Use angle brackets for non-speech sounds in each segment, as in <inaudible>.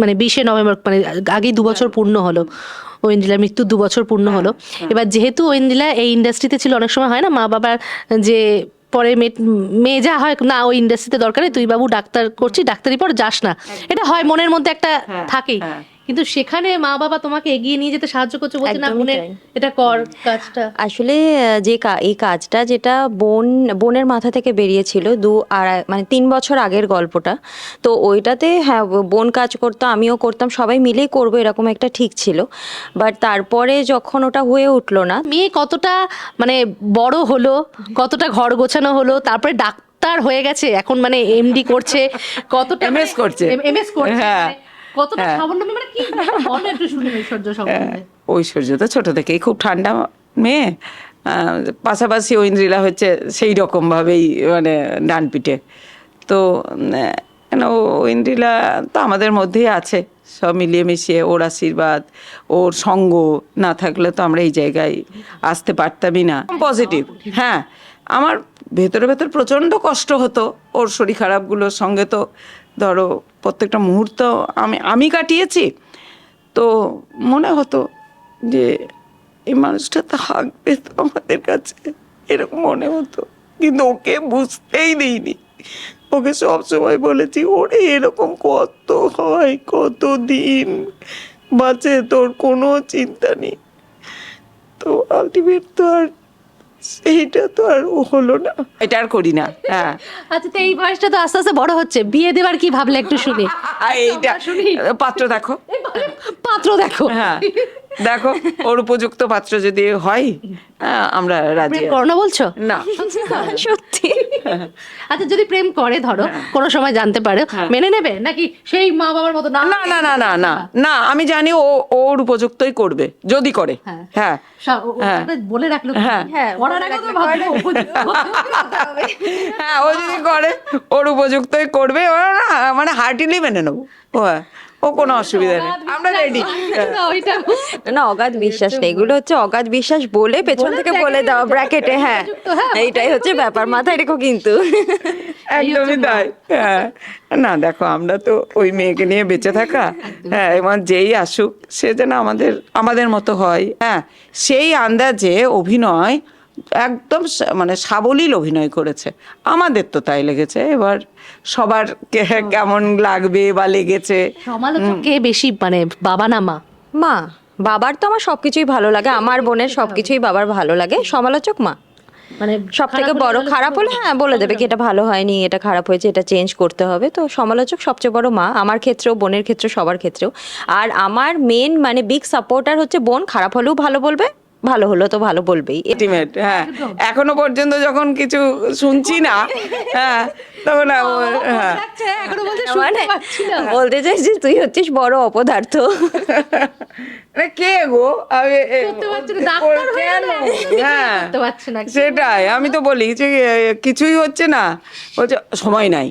মানে বিশে নভেম্বর মানে আগেই দু বছর পূর্ণ হলো। ঐন্দ্রিলার মৃত্যু দু বছর পূর্ণ হলো। এবার যেহেতু ঐন্দ্রিলা এই ইন্ডাস্ট্রিতে ছিল অনেক সময় হয় না মা বাবার যে পরে মেয়ে মেয়ে যা হয় না ওই ইন্ডাস্ট্রিতে দরকার তুই বাবু ডাক্তার করছি ডাক্তারি পর যাস না। এটা হয় মনের মধ্যে একটা হ্যাঁ, থাকেই। হ্যাঁ। কিন্তু সেখানে মা বাবা তোমাকে এগিয়ে নিয়ে যেতে সাহায্য করছে বলছে না বোনের এটা কর কাজটা আসলে যে এই কাজটা যেটা বোন বোনের মাথা থেকে বেরিয়েছিল দু আড়াই মানে তিন বছর আগের গল্পটা তো ওইটাতে হ্যাঁ বোন কাজ করতো আমিও করতাম সবাই মিলেই করব এরকম একটা ঠিক ছিল বাট তারপরে যখন ওটা হয়ে উঠল না মেয়ে কতটা মানে বড় হলো কতটা ঘর গোছানো হলো তারপরে ডাক্তার হয়ে গেছে এখন মানে এমডি করছে কতটা MS করছে। এমএস করছে হ্যাঁ। মানে কতটা হ্যাঁ। স্বাবলম্বী মানে কি বলো একটু শুনি ঐশ্বর্য সম্বন্ধে? ঐশ্বর্য তো ছোট থেকেই খুব ঠান্ডা মেয়ে। পাশাপাশি ঐন্দ্রিলা হচ্ছে সেই রকম ভাবেই মানে ডান পিঠে তো কেন ঐন্দ্রিলা তো আমাদের মধ্যেই আছে সব মিলিয়ে মিশিয়ে ওর আশীর্বাদ ওর সঙ্গ না থাকলে তো আমরা এই জায়গায় আসতে পারতামই না। পজিটিভ হ্যাঁ আমার ভেতরে ভেতর প্রচণ্ড কষ্ট হতো ওর শরীর খারাপগুলোর সঙ্গে তো ধরো প্রত্যেকটা মুহূর্ত আমি আমি কাটিয়েছি। তো মনে হতো যে এই মানুষটা থাকবে তো আমাদের কাছে, এরকম মনে হতো। কিন্তু ওকে বুঝতেই দিইনি। ওকে সব সময় বলেছি, ওরে, এরকম কত হয় কত দিন বাঁচে তোর কোনো চিন্তা নেই। তো আলটিমেট তো আর সেইটা তো আর হলো না। এটা আর করি না হ্যাঁ। আচ্ছা তো এই বয়সটা তো আস্তে আস্তে বড় হচ্ছে। বিয়ে দেবার কি ভাবলে একটু শুনি। আর এইটা শুনি। পাত্র দেখো। পাত্র দেখো। হ্যাঁ। দেখো ওর উপযুক্ত পাত্র যদি হয় হ্যাঁ, আমরা রাজি প্রেম করো না বলছো? না। সত্যি। আচ্ছা যদি প্রেম করে ধরো কোনো সময় জানতে পারে মেনে নেবে? নাকি সেই মা বাবার মতো না? না না না না না না আমি জানি ও ওর উপযুক্তই করবে যদি করে। হ্যাঁ। হ্যাঁ। হ্যাঁ। বলে রাখল হ্যাঁ। হ্যাঁ। হ্যাঁ ও যদি করে ওর উপযুক্তই করবে ও না মানে হার্টিলি মেনে নেব। হ্যাঁ, ও কোনো অসুবিধা নেই। আমরা রেডি <laughs> না, অগাধ বিশ্বাস নেই। এগুলো হচ্ছে অগাধ বিশ্বাস বলে পেছন থেকে বলে দেওয়া ব্র্যাকেটে হ্যাঁ। <laughs> হ্যাঁ, এইটাই হচ্ছে ব্যাপার। মাথায় রেখো কিন্তু। <laughs> একদমই তাই হ্যাঁ। না দেখো আমরা তো ওই মেয়েকে নিয়ে বেঁচে থাকা হ্যাঁ এবং যেই আসুক সে যেন আমাদের আমাদের মতো হয় হ্যাঁ। সেই আন্দাজে অভিনয় একদম মানে সাবলীল অভিনয় করেছে। আমাদের তো তাই লেগেছে। এবার সবার কে- কেমন লাগবে বা লেগেছে। সমালোচক কে বেশি মানে বাবা না মা? মা। বাবার তো আমার সবকিছুই ভালো লাগে। আমার বোনের সবকিছুই বাবার ভালো লাগে। সমালোচক মা। মানে সব থেকে বড় খারাপ হলে হ্যাঁ বলে দেবে কি এটা ভালো হয়নি এটা খারাপ হয়েছে এটা চেঞ্জ করতে হবে। তো সমালোচক সবচেয়ে বড় মা। আমার ক্ষেত্রেও বোনের ক্ষেত্রে সবার ক্ষেত্রেও। আর আমার মেন মানে বিগ সাপোর্টার হচ্ছে বোন। খারাপ হলেও ভালো বলবে। ভালো হলো তো ভালো বলবেই। আলটিমেট হ্যাঁ। এখনও পর্যন্ত যখন কিছু শুনছি না হ্যাঁ তখন হ্যাঁ। বলতে মানে শুনতে পাচ্ছি না। বলতে চাইছি তুই হচ্ছিস বড় অপদার্থ। আরে কে গো? আমি হয়ে সেটাই আমি তো বলি যে কিছুই হচ্ছে না। বলছে সময় নাই।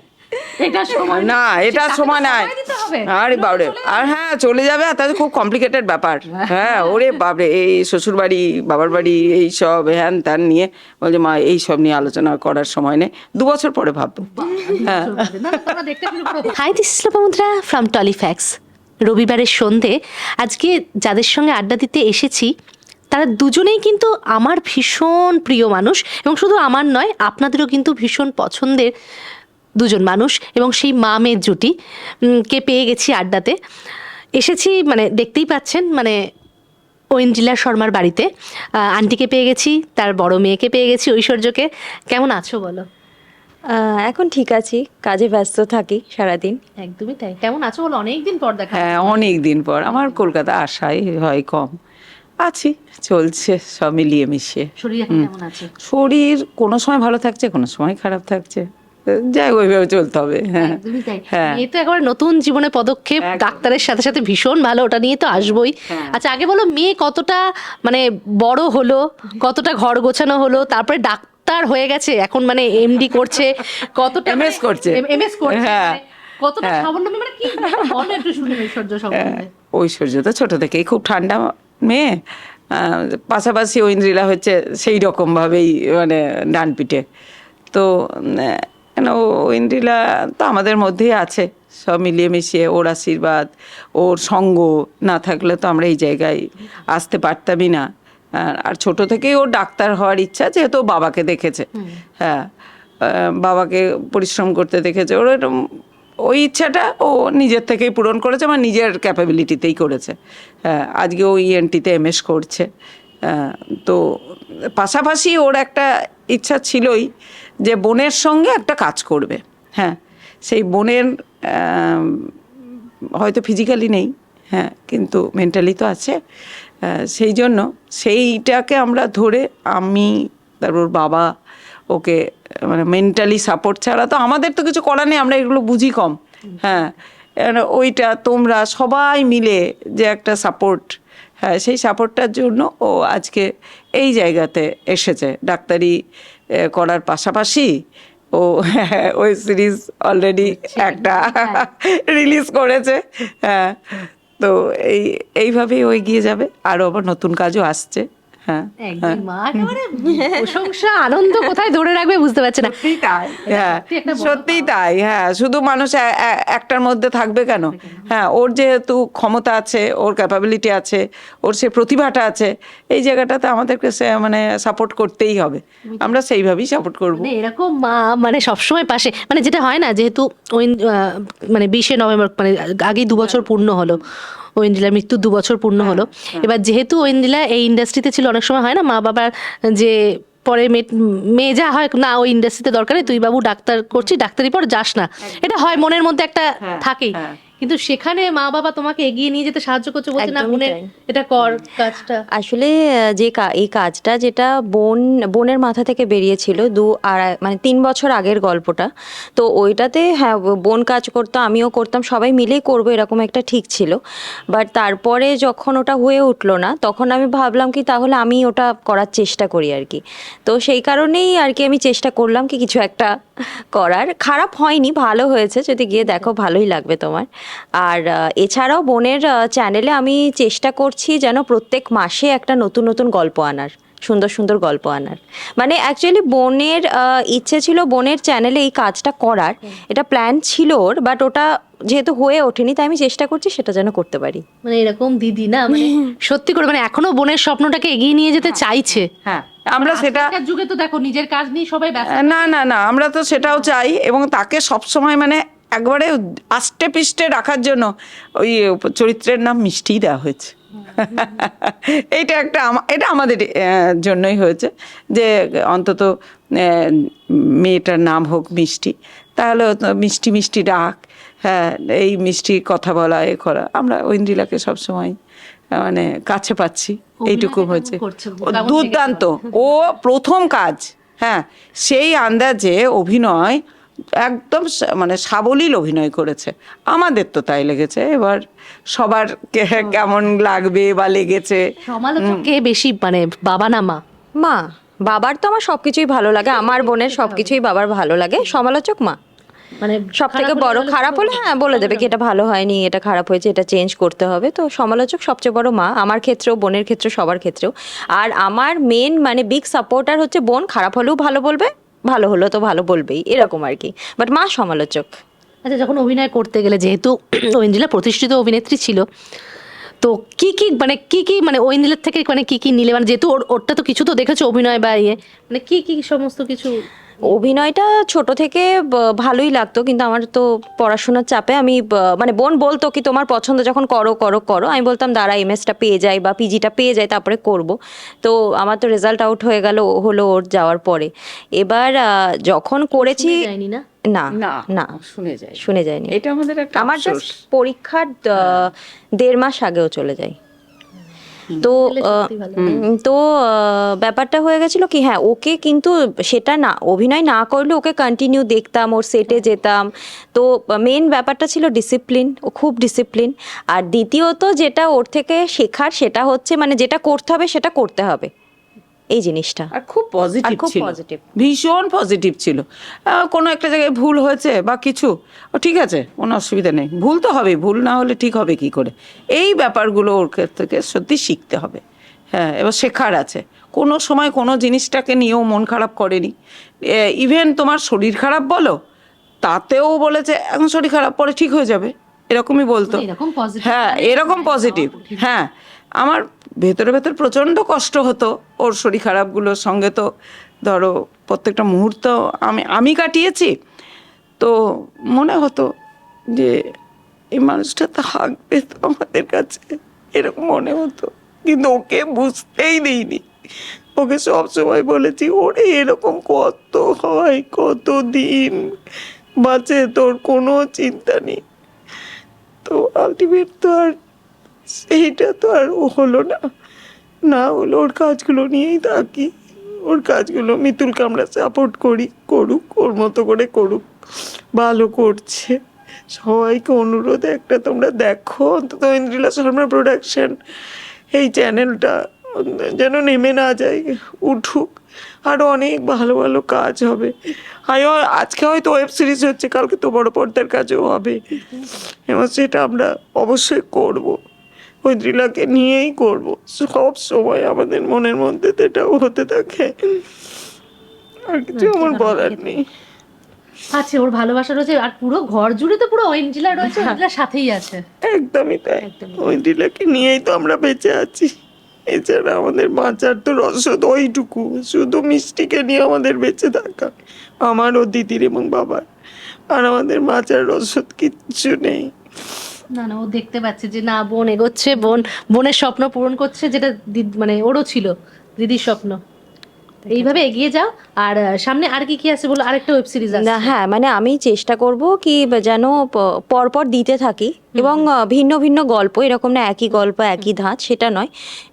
এটা সময় না এটা সময় নাই। সময় দিতে হবে। আরে বাবরে আর হ্যাঁ চলে যাবে আর তাহলে খুব কমপ্লিকেটেড ব্যাপার। হ্যাঁ ওরে বাবরে এই শ্বশুর বাড়ি বাবার বাড়ি এই সব হ্যান ত্যান নিয়ে বলছে মা এই সব নিয়ে আলোচনা করার সময় নেই। দু বছর পরে ভাববো। হ্যাঁ। Hi this is Lopamudra from টলিফ্যাক্স রবিবারের সন্ধে আজকে যাদের সঙ্গে আড্ডা দিতে এসেছি তারা দুজনেই কিন্তু আমার ভীষণ প্রিয় মানুষ এবং শুধু আমার নয় আপনাদেরও কিন্তু ভীষণ পছন্দের দুজন মানুষ এবং সেই মা মেয়ের জুটি কে পেয়ে গেছি আড্ডাতে। এসেছি মানে দেখতেই পাচ্ছেন মানে ঐন্দ্রিলা শর্মার বাড়িতে। আন্টিকে পেয়ে গেছি তার বড় মেয়েকে পেয়ে গেছি ঐশ্বর্যকে। কেমন আছো বলো? এখন ঠিক আছি কাজে ব্যস্ত থাকি সারাদিন। একদমই তাই। কেমন আছো বলো? অনেকদিন পর দেখা হ্যাঁ অনেক দিন পর। আমার কলকাতা আসাই হয় কম। আছি চলছে সব মিলিয়ে মিশিয়ে। শরীর এখন কেমন আছে? শরীর কোনো সময় ভালো থাকছে কোনো সময় খারাপ থাকছে। যাই ওইভাবে চলতে হবে হ্যাঁ হ্যাঁ এই তো একেবারে নতুন জীবনে পদক্ষেপ ডাক্তারের সাথে সাথে ভীষণ ভালো ওটা নিয়ে তো আসবোই হ্যাঁ। আচ্ছা আগে বলো মেয়ে কতটা মানে বড় হলো কতটা ঘর গোছানো হলো তারপরে ডাক্তার হয়ে গেছে এখন মানে এমডি করছে কতটা <laughs> MS করছে। এমএস করছে হ্যাঁ। মানে কতটা হ্যাঁ। মানে কি বলো একটু শুনি ঐশ্বর্য সম্বন্ধে ঐশ্বর্য তো ছোট থেকেই খুব ঠান্ডা মেয়ে আহ, পাশাপাশি ঐন্দ্রিলা হচ্ছে সেই রকম ভাবেই মানে ডান পিঠে তো কেন ও- ঐন্দ্রিলা তো আমাদের মধ্যেই আছে। সব মিলিয়ে মিশিয়ে ওর আশীর্বাদ ওর সঙ্গ না থাকলে তো আমরা এই জায়গায় আসতে পারতামই না। আর- আর ছোট থেকেই ওর ডাক্তার হওয়ার ইচ্ছা যেহেতু ও বাবাকে দেখেছে। হ্যাঁ বাবাকে পরিশ্রম করতে দেখেছে। ওর ওই ইচ্ছাটা ও নিজের থেকেই পূরণ করেছে বা নিজের ক্যাপাবিলিটিতেই করেছে। হ্যাঁ আজকে ও ইএনটিতে এমএস করছে। তো পাশাপাশি ওর একটা ইচ্ছা ছিলই যে বোনের সঙ্গে একটা কাজ করবে। হ্যাঁ সেই বোনের হয়তো ফিজিক্যালি নেই হ্যাঁ কিন্তু মেন্টালি তো আছে। সেই জন্য সেইটাকে আমরা ধরে আমি, তারপর বাবা ওকে মানে মেন্টালি সাপোর্ট ছাড়া তো আমাদের তো কিছু করার নেই, আমরা এগুলো বুঝি কম। হ্যাঁ এবার ওইটা তোমরা সবাই মিলে যে একটা সাপোর্ট সেই সাপোর্টটার জন্য ও আজকে এই জায়গাতে এসেছে। ডাক্তারি করার পাশাপাশি ও <laughs> ওই সিরিজ অলরেডি একটা <laughs> রিলিজ করেছে। হ্যাঁ তো এই এইভাবেই ও এগিয়ে যাবে। আরও আবার নতুন কাজও আসছে। হ্যাঁ একেবারে প্রশংসা আনন্দ কোথায় ধরে রাখবে বুঝতে পারছে না। হ্যাঁ সত্যি সত্যিই তাই হ্যাঁ শুধু মানুষ একটার মধ্যে থাকবে কেন? হ্যাঁ ওর যেহেতু ক্ষমতা আছে ওর ক্যাপাবিলিটি আছে ওর সে প্রতিভাটা আছে এই জায়গাটাতে আমাদেরকে সে- মানে সাপোর্ট করতেই হবে। আমরা সেইভাবেই সাপোর্ট করব। মানে এরকম মা মানে সবসময় পাশে মানে যেটা হয় না যেহেতু ওই আহ, মানে বিশে নভেম্বর মানে আগেই দু বছর পূর্ণ হলো ঐন্দিলার মৃত্যু দু বছর পূর্ণ হলো। এবার যেহেতু ঐন্দিলা এই ইন্ডাস্ট্রিতে ছিল অনেক সময় হয় না মা বাবার যে পরে মেয়ে- মেয়ে যা হয় না ওই ইন্ডাস্ট্রিতে দরকারে তুই বাবু ডাক্তার করছি ডাক্তারি পর যাস না। এটা হয় মনের মধ্যে একটা হ্যাঁ, থাকেই। হ্যাঁ। কিন্তু সেখানে মা বাবা তোমাকে এগিয়ে নিয়ে যেতে সাহায্য করছে বলছে না বোনের এটা কর কাজটা। আসলে যে এই কাজটা যেটা বোন বোনের মাথা থেকে বেরিয়েছিল দু আড়াই মানে তিন বছর আগের গল্পটা তো ওইটাতে হ্যাঁ বোন কাজ করতো আমিও করতাম সবাই মিলেই করব এরকম একটা ঠিক ছিল। বাট তারপরে যখন ওটা হয়ে উঠল না তখন আমি ভাবলাম কি তাহলে আমি ওটা করার চেষ্টা করি আর কি। তো সেই কারণেই আর কি আমি চেষ্টা করলাম কি কিছু একটা করার। খারাপ হয়নি ভালো হয়েছে যদি গিয়ে দেখো ভালোই লাগবে তোমার। আর এছাড়াও বোনের চ্যানেলে আমি চেষ্টা করছি যেন প্রত্যেক মাসে একটা নতুন নতুন গল্প আনার সুন্দর সুন্দর গল্প আনার। মানে অ্যাকচুয়ালি বোনের ইচ্ছে ছিল বোনের চ্যানেলে এই কাজটা করার। এটা প্ল্যান ছিল ওর বাট ওটা যেহেতু হয়ে ওঠেনি তাই আমি চেষ্টা করছি সেটা যেন করতে পারি। মানে এরকম দিদি না? মানে <laughs> সত্যি করে মানে এখনও বোনের স্বপ্নটাকে এগিয়ে নিয়ে যেতে চাইছে। হ্যাঁ আমরা সেটা যুগে তো দেখো নিজের কাজ নিয়ে সবাই না না না আমরা তো সেটাও চাই এবং তাকে সবসময় মানে একবারে আষ্টে পিষ্টে রাখার জন্য ওই চরিত্রের নাম মিষ্টিই দেওয়া হয়েছে। <laughs> এটা একটা এটা আমাদের জন্যই হয়েছে যে অন্তত মেয়েটার নাম হোক মিষ্টি। তাহলে মিষ্টি মিষ্টি ডাক হ্যাঁ এই মিষ্টি কথা বলা এ করা। আমরা ঐন্দ্রিলাকে সবসময় মানে কাছে পাচ্ছি। এইটুকু হয়েছে। ও দুর্দান্ত। ও প্রথম কাজ হ্যাঁ সেই আন্দাজে অভিনয় একদম মানে সাবলীল অভিনয় করেছে। আমাদের তো তাই লেগেছে। এবার সবার কে- কেমন লাগবে বা লেগেছে। সমালোচক কে বেশি মানে বাবা না মা? মা বাবার তো আমার সবকিছুই ভালো লাগে। আমার বোনের সবকিছুই বাবার ভালো লাগে। সমালোচক মা। মানে সব থেকে বড় খারাপ হলে হ্যাঁ বলে দেবে কি এটা ভালো হয়নি এটা খারাপ হয়েছে এটা চেঞ্জ করতে হবে। তো সমালোচক সবচেয়ে বড় মা। আমার ক্ষেত্রেও বোনের ক্ষেত্রে সবার ক্ষেত্রেও। আর আমার মেন মানে বিগ সাপোর্টার হচ্ছে বোন। খারাপ হলেও ভালো বলবে। ভালো হলো তো ভালো বলবেই, এরকম আর কি। বাট মা সমালোচক। আচ্ছা যখন অভিনয় করতে গেলে, যেহেতু <clears throat> ঐন্দ্রিলা প্রতিষ্ঠিত অভিনেত্রী ছিল, তো কি কি মানে কি কি মানে ঐন্দ্রিলার থেকে মানে কি কি নিলে? মানে যেহেতু ওর, ওরটা তো কিছু তো দেখেছ অভিনয় বা ইয়ে মানে কি কি সমস্ত কিছু অভিনয়টা ছোট থেকে ব- ভালোই লাগতো কিন্তু আমার তো পড়াশোনার চাপে আমি ব- মানে বোন বলতো কি তোমার পছন্দ যখন করো করো করো। আমি বলতাম দাঁড়া এমএসটা পেয়ে যাই বা পিজিটা পেয়ে যাই তারপরে করব। তো আমার তো রেজাল্ট আউট হয়ে গেল হলো ওর যাওয়ার পরে। এবার আহ, যখন করেছি যায়নি না? না না না শুনে যায় শুনে যায়নি। এটা আমাদের একটা আমার। জাস্ট পরীক্ষার আহ, দেড় মাস আগেও চলে যায়। তো তো ব্যাপারটা হয়ে গেছিল কি হ্যাঁ ওকে কিন্তু সেটা না অভিনয় না করলে ওকে কন্টিনিউ দেখতাম ওর সেটে যেতাম। তো মেন ব্যাপারটা ছিল ডিসিপ্লিন ও খুব ডিসিপ্লিন আর দ্বিতীয়ত যেটা ওর থেকে শেখার সেটা হচ্ছে মানে যেটা করতে হবে সেটা করতে হবে। এই জিনিসটা। আর খুব পজিটিভ ছিল। positive। ভীষণ পজিটিভ ছিল। কোনো একটা জায়গায় ভুল হয়েছে বা কিছু ঠিক আছে কোনো অসুবিধা নেই। ভুল তো হবে ভুল না হলে ঠিক হবে কি করে? এই ব্যাপারগুলো ওর ক্ষেত্র থেকে সত্যি শিখতে হবে। হ্যাঁ এবার শেখার আছে। কোনো সময় কোনো জিনিসটাকে নিয়েও মন খারাপ করেনি। ইভেন তোমার শরীর খারাপ বলো তাতেও বলেছে এখন শরীর খারাপ পরে ঠিক হয়ে যাবে। এরকমই বলতো। মানে হ্যাঁ এরকম পজিটিভ হ্যাঁ আমার ভেতরে ভেতর প্রচণ্ড কষ্ট হতো। ওর শরীর খারাপগুলোর সঙ্গে তো ধরো প্রত্যেকটা মুহূর্ত আমি আমি কাটিয়েছি। তো মনে হতো যে এই মানুষটা থাকবে তো আমাদের কাছে। এরকম মনে হতো। কিন্তু ওকে বুঝতেই দিইনি। ওকে সব সময় বলেছি, ওরে, এরকম কত হয়, কত দিন। বাঁচে তোর কোনো চিন্তা নেই। তো আলটিমেট তো আর সেইটা তো আর হলো না। না হলো ওর কাজগুলো নিয়েই থাকি। ওর কাজগুলো মিতুলকে আমরা সাপোর্ট করি, করুক, ওর মতো করে করুক। ভালো করছে। সবাইকে অনুরোধ একটা তোমরা দেখো। অন্তত ইন্দ্রিলা শর্মা প্রোডাকশন এই চ্যানেলটা যেন নেমে না যায়, উঠুক। আরও অনেক ভালো ভালো কাজ হবে। আয়ো আজকে হয়তো ওয়েব সিরিজ হচ্ছে, কালকে তো বড় পর্দার কাজও হবে। এবং সেটা আমরা অবশ্যই করব। ওই নিয়েই করব। সব সময় আমাদের মনের মধ্যে তো এটাও হতে থাকে। আর কিছু আমার বলার নেই। আছে ওর ভালোবাসা রয়েছে। আর পুরো ঘর জুড়ে তো পুরো ওয়েঞ্জিলা রয়েছে ওয়েঞ্জিলার সাথেই আছে। একদমই তাই। ওই দিলাকে নিয়েই তো আমরা বেঁচে আছি। এছাড়া আমাদের বাঁচার তো রসদ ওইটুকু শুধু মিষ্টিকে নিয়ে আমাদের বেঁচে থাকা। আমার ও দিদির এবং বাবার। আর আমাদের বাঁচার রসদ কিচ্ছু নেই। না না, ও দেখতে পাচ্ছে যে, না, বোন এগোচ্ছে, বোন, বোনের স্বপ্ন পূরণ করছে, যেটা মানে ওরও ছিল, দিদির স্বপ্ন। এইভাবে এগিয়ে যাও আর সামনে আর কি কি আছে বলো? আরেকটা ওয়েব সিরিজ আছে। হ্যাঁ মানে আমি চেষ্টা করব কি যেন পরপর দিতে থাকি এবং ভিন্ন ভিন্ন গল্প এরকম না একই গল্প একই ধাঁচ সেটা নয়।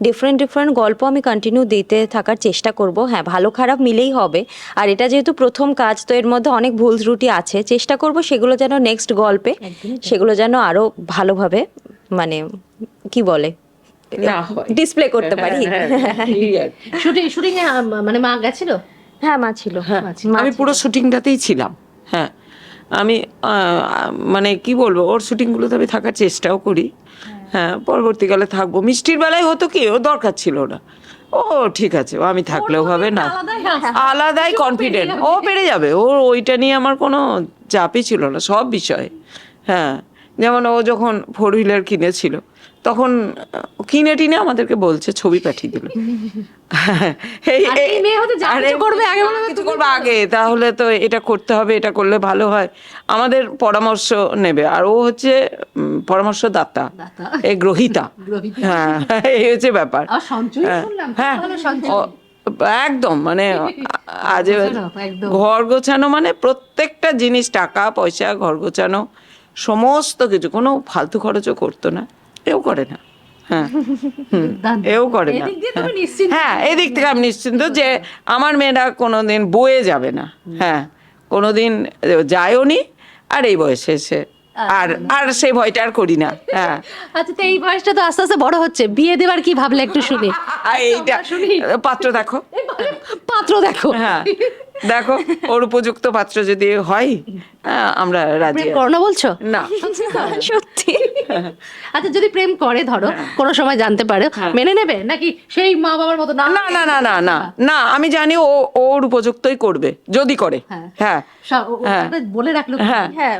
ডিফারেন্ট ডিফারেন্ট গল্প আমি কন্টিনিউ দিতে থাকার চেষ্টা করব। হ্যাঁ ভালো খারাপ মিলেই হবে। আর এটা যেহেতু প্রথম কাজ তো এর মধ্যে অনেক ভুল ত্রুটি আছে। চেষ্টা করব সেগুলো যেন নেক্সট গল্পে সেগুলো যেন আরও ভালোভাবে মানে কি বলে। ডিসপ্লে করতে পারি। হ্যাঁ, হ্যাঁ, এই আর কি। শুটিং শুটিং এ মানে মা গেছিল? হ্যাঁ মা ছিল। হ্যাঁ আমি পুরো শুটিংটাতেই ছিলাম। হ্যাঁ আমি মানে কি বলব ওর শুটিংগুলোতে আমি থাকার চেষ্টাও করি। হ্যাঁ। পরবর্তীকালে থাকব। মিষ্টির বেলায় হতো কি ও দরকার ছিল না। ও ঠিক আছে ও আমি থাকলেও হবে না। আলাদাই কনফিডেন্ট ও পেরে যাবে। ও ওইটা নিয়ে আমার কোনো চাপই ছিল না সব বিষয়ে। হ্যাঁ যেমন ও যখন ফোর হুইলার কিনেছিল তখন কিনে টিনে আমাদেরকে বলছে ছবি পাঠিয়ে দিল করবে আগে কিছু করবে আগে তাহলে তো এটা করতে হবে এটা করলে ভালো হয়। আমাদের পরামর্শ নেবে আর ও হচ্ছে উম, পরামর্শদাতা। দাতা। এই গ্রহিতা। হ্যাঁ এই হচ্ছে ব্যাপার। হ্যাঁ, হ্যাঁ। একদম মানে আজ ঘর গোছানো মানে প্রত্যেকটা জিনিস টাকা পয়সা ঘর গোছানো সমস্ত কিছু কোনো ফালতু খরচও করতো না। এও করে না। হ্যাঁ। এও করে না। হ্যাঁ এদিক থেকে আমি নিশ্চিন্ত যে আমার মেয়েরা কোনোদিন বয়ে যাবে না। হ্যাঁ কোনোদিন যায়ও নি আর এই বয়সে এসে আর আর সেই ভয়টা আর করি না। হ্যাঁ। আচ্ছা তো এই বয়সটা তো আস্তে আস্তে বড় হচ্ছে। বিয়ে দেবার কি ভাবলে একটু শুনি। <laughs> এইটা শুনি। পাত্র দেখো। পাত্র দেখো। হ্যাঁ দেখো ওর উপযুক্ত পাত্র যদি হয় হ্যাঁ, আমরা রাজি প্রেম আছি। করো না বলছো? না। <laughs> <laughs> আচ্ছা যদি প্রেম করে ধরো কোনো সময় জানতে পারে মেনে নেবে? নাকি সেই মা বাবার মতো না? না না না না না। না আমি জানি ও ওর উপযুক্তই করবে যদি করে। হ্যাঁ। হ্যাঁ। হ্যাঁ। বলে রাখল হ্যাঁ। হ্যাঁ।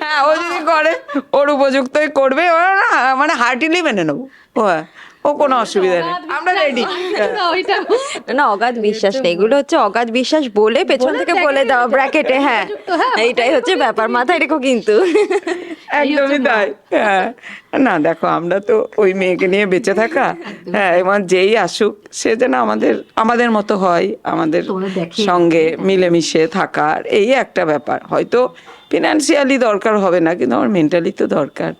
হ্যাঁ ও যদি করে ওর উপযুক্তই করবে মানে হার্টিলি মেনে নেব। ও হ্যাঁ, ও কোনো অসুবিধা নেই। আমরা রেডি না, অগাধ বিশ্বাস নেই। এগুলো হচ্ছে অগাধ বিশ্বাস বলে পেছন থেকে বলে দেওয়া ব্র্যাকেটে হ্যাঁ। এইটাই হচ্ছে ব্যাপার। মাথায় রেখো কিন্তু। একদমই তাই হ্যাঁ। না দেখো আমরা তো ওই মেয়েকে নিয়ে বেঁচে থাকা। হ্যাঁ এবং যেই আসুক সে যেন আমাদের আমাদের মতো হয় আমাদের সঙ্গে মিলেমিশে থাকার এই একটা ব্যাপার। হয়তো ফিনান্সিয়ালি দরকার হবে না কিন্তু আমার মেন্টালি তো দরকার।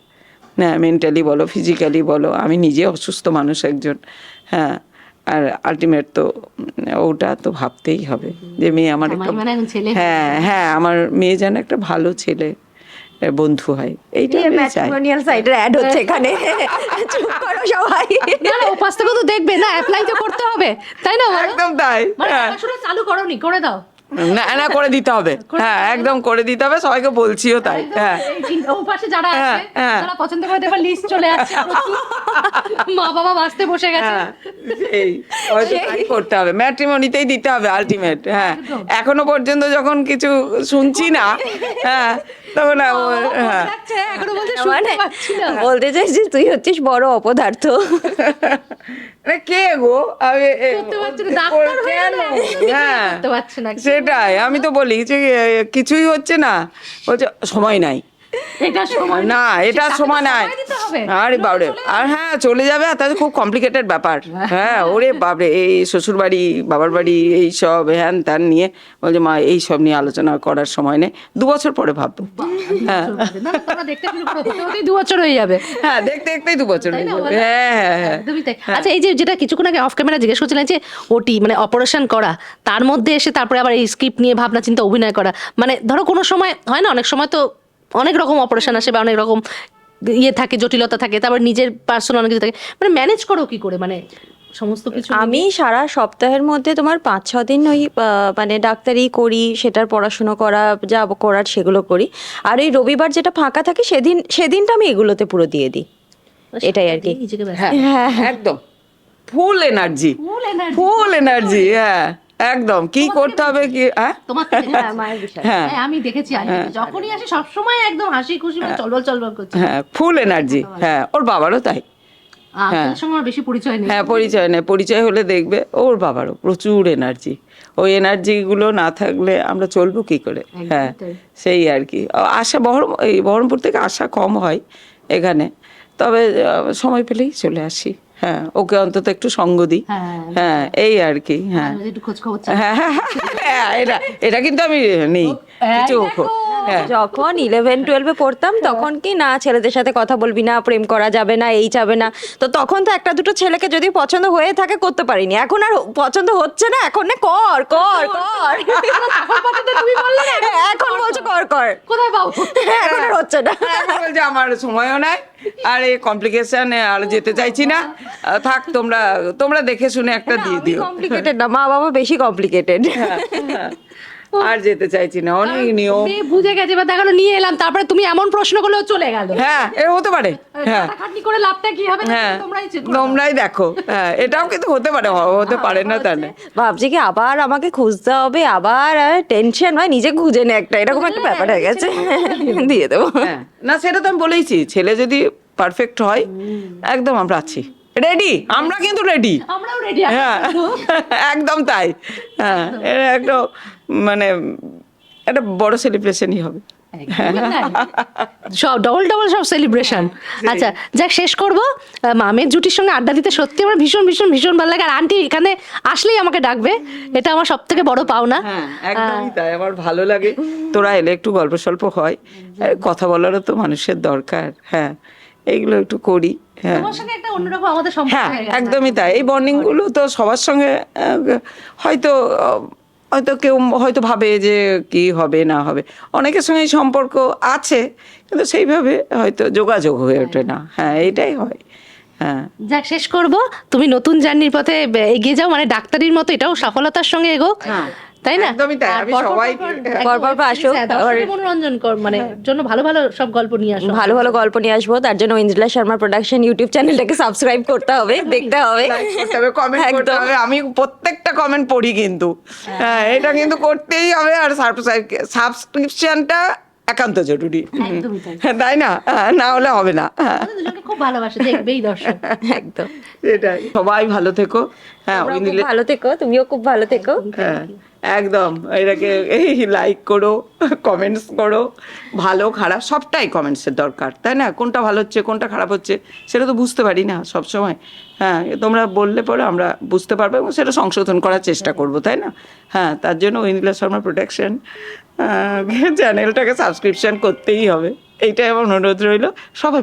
না মেন্টালি বলো ফিজিক্যালি বলো আমি নিজে অসুস্থ মানুষ একজন হ্যাঁ আর আলটিমেট তো ওটা তো ভাবতেই হবে যে মেয়ে আমার একটা মানে হ্যাঁ হ্যাঁ আমার মেয়ে যেন একটা ভালো ছেলে বন্ধু হয় এইটা আমি চাই। ম্যাট্রিমোনিয়াল সাইটের অ্যাড হচ্ছে এখানে। চুপ করো সবাই। না না ও তো দেখবে না অ্যাপ্লাই তো করতে হবে তাই না একদম তাই মানে হ্যাঁ। চালু করোনি করে দাও। না না করে দিতে হবে। হ্যাঁ একদম করে দিতে হবে সবাইকে বলছিও তাই হ্যাঁ। ও পাশে যারা হ্যাঁ, আছে হ্যাঁ। যারা পছন্দ করে দেবার লিস্ট চলে আসছে <laughs> মা বাবা বাঁচতে বসে গেছে। হ্যাঁ সেই। হয়তো তাই করতে হবে। ম্যাট্রিমনিতেই দিতে হবে আলটিমেট হ্যাঁ। এখনও পর্যন্ত যখন কিছু শুনছি না <laughs> হ্যাঁ তখন ও- হ্যাঁ। মানে। বলতে চাইছি তুই হচ্ছিস বড় অপদার্থ। আরে কে গো? আমি হয়ে। সেটাই আমি তো বলি যে কিছুই হচ্ছে না। বলছে সময় নাই। এটা সময় না এটা সময় নাই। আরে বাবরে আর হ্যাঁ চলে যাবে আর তাদের খুব কমপ্লিকেটেড ব্যাপার। হ্যাঁ ওরে বাবরে এই শ্বশুর বাড়ি বাবার বাড়ি এই সব হ্যান ত্যান নিয়ে বলছে মা এই সব নিয়ে আলোচনা করার সময় নেই। দু বছর পরে ভাববো। হ্যাঁ। দু বছর হয়ে যাবে। হ্যাঁ দেখতে দেখতেই দু বছর হয়ে যাবে। হ্যাঁ হ্যাঁ হ্যাঁ। আচ্ছা এই যে যেটা কিছুক্ষণ আগে অফ ক্যামেরা জিজ্ঞেস করছিলেন যে ওটি মানে অপারেশন করা তার মধ্যে এসে তারপরে আবার এই স্ক্রিপ্ট নিয়ে ভাবনা চিন্তা অভিনয় করা মানে ধরো কোনো সময় হয় না অনেক সময় তো অনেক রকম অপারেশন আসে বা অনেক রকম ইয়ে থাকে জটিলতা থাকে তারপর নিজের পার্সোনাল অনেক কিছু থাকে। মানে ম্যানেজ করো কি করে? মানে সমস্ত কিছু আমি সারা সপ্তাহের মধ্যে তোমার পাঁচ ছ দিন ওই মানে ডাক্তারি করি সেটার পড়াশুনো করা যা করার সেগুলো করি। আর ওই রবিবার যেটা ফাঁকা থাকে সেদিন সেদিনটা আমি এগুলোতে পুরো দিয়ে দিই। এটাই আর কি। ব্যস্ত। হ্যাঁ। একদম। ফুল এনার্জি। ফুল এনার্জি হ্যাঁ। একদম। কি করতে হবে কি হ্যাঁ? তোমার হ্যাঁ হ্যাঁ। হ্যাঁ আমি দেখেছি যখনই আসি সবসময় একদম হাসি খুশি মানে চলবল চলবল করছে। হ্যাঁ ফুল এনার্জি হ্যাঁ ওর বাবারও তাই। বেশি পরিচয় নেই। হ্যাঁ পরিচয় নেই। পরিচয় হলে দেখবে ওর বাবারও প্রচুর এনার্জি ওই এনার্জিগুলো না থাকলে আমরা চলবো কি করে? হ্যাঁ সেই আর কি। আশা বহরম এই বহরমপুর থেকে আসা কম হয় এখানে। তবে সময় পেলেই চলে আসি। হ্যাঁ ওকে অন্তত একটু সঙ্গ দিই হ্যাঁ। হ্যাঁ এই আর কি হ্যাঁ। হ্যাঁ হ্যাঁ, হ্যাঁ, এটা এটা কিন্তু আমি নেই কিছু হ্যাঁ যখন ইলেভেন টুয়েলভে পড়তাম তখন কি না ছেলেদের সাথে কথা বলবি না প্রেম করা যাবে না এই যাবে না তো তখন তো একটা দুটো ছেলেকে যদি পছন্দ হয়ে থাকে করতে পারিনি এখন আর পছন্দ হচ্ছে না এখন না কর কর কর তখন পর্যন্ত তুমি বললে না, এখন বলছো কর কর কোথায় পাবো হ্যাঁ, এখন আর হচ্ছে না বলছে আমার সময়ও নাই আর এই কমপ্লিকেশন আর যেতে চাইছি না। থাক তোমরা তোমরা দেখে শুনে একটা দিয়ে দিও। কমপ্লিকেটেড না মা বাবা বেশি কমপ্লিকেটেড আর যেতে চাইছি না অনেক নিয়ম। বুঝে গেছে এবার দেখাল নিয়ে এলাম তারপরে তুমি এমন প্রশ্ন করলেও চলে গেল। হ্যাঁ এ হতে পারে হ্যাঁ। খাটনি করে লাভটা কি হবে? হ্যাঁ তোমরাই দেখো হ্যাঁ এটাও কিন্তু হতে পারে হতে পারে না তা না ভাবছি কি আবার আমাকে খুঁজতে হবে আবার টেনশন হয় নিজে খুঁজে নে একটা এরকম একটা ব্যাপার হয়ে গেছে। <laughs> দিয়ে দেবো। হ্যাঁ না সেটা তো আমি বলেইছি ছেলে যদি পারফেক্ট হয় একদম আমরা আছি। রেডি আমরা কিন্তু রেডি আমরাও রেডি হ্যাঁ। <laughs> একদম তাই। হ্যাঁ এটা একদম। মানে একটা বড় সেলিব্রেশনই হবে। সব ডবল ডবল সব সেলিব্রেশন আচ্ছা যাক শেষ করব। মামের জুটির সঙ্গে আড্ডা দিতে সত্যি আমার ভীষণ ভীষণ ভীষণ ভালো লাগে। আর আন্টি এখানে আসলেই আমাকে ডাকবে। এটা আমার সব থেকে বড় পাওনা। হ্যাঁ একদমই তাই। আমার ভালো লাগে। তোরা এলে একটু গল্প সল্প হয়। কথা বলারও তো মানুষের দরকার। হ্যাঁ এইগুলো একটু করি। হ্যাঁ। হ্যাঁ একদমই তাই। এই বন্ডিংগুলো তো সবার সঙ্গে হয়তো হয়তো কেউ হয়তো ভাবে যে কি হবে না হবে। অনেকের সঙ্গে সম্পর্ক আছে কিন্তু সেইভাবে হয়তো যোগাযোগ হয়ে ওঠে না। হ্যাঁ এটাই হয়। হ্যাঁ। যাক শেষ করব। তুমি নতুন জার্নির পথে এগিয়ে যাও মানে ডাক্তারির মতো এটাও সফলতার সঙ্গে এগো। হ্যাঁ, তাই না? একদমই তাই। আমি সবাইকে- পরপর আসো। হ্যাঁ, মনোরঞ্জন কর মানে জন্য ভালো ভালো সব গল্প নিয়ে আসো। ভালো ভালো গল্প নিয়ে আসব তার জন্য ইন্দ্রিলা শর্মা প্রোডাকশন ইউটিউব চ্যানেলটাকে সাবস্ক্রাইব করতে হবে <laughs> দেখতে হবে। লাইক কমেন্ট করতে হবে। আমি প্রত্যেকটা কমেন্ট পড়ি কিন্তু। হ্যাঁ। এটা কিন্তু করতেই হবে আর সাবস্ক্রিপশনটা একান্ত জরুরি। তাই। হ্যাঁ, না? হ্যাঁ, না হলে হবে না। হ্যাঁ। খুব ভালোবাসে দেখবেই দর্শক। <laughs> একদম। সেটাই সবাই ভালো থেকো। হ্যাঁ ভালো থেকো তুমিও খুব ভালো থেকো। হ্যাঁ। একদম, এটাকে এই লাইক করো কমেন্টস করো, ভালো, খারাপ, সবটাই কমেন্টসের দরকার, তাই না? কোনটা ভালো হচ্ছে, কোনটা খারাপ হচ্ছে, সেটা তো বুঝতে পারি না সব সময় হ্যাঁ তোমরা বললে পরে আমরা বুঝতে পারব এবং সেটা সংশোধন করার চেষ্টা করব, তাই না? হ্যাঁ তার জন্য ইন্দিলা শর্মা প্রোটেকশন চ্যানেলটাকে সাবস্ক্রিপশন করতেই হবে। এইটাই আমার অনুরোধ রইল। সবাই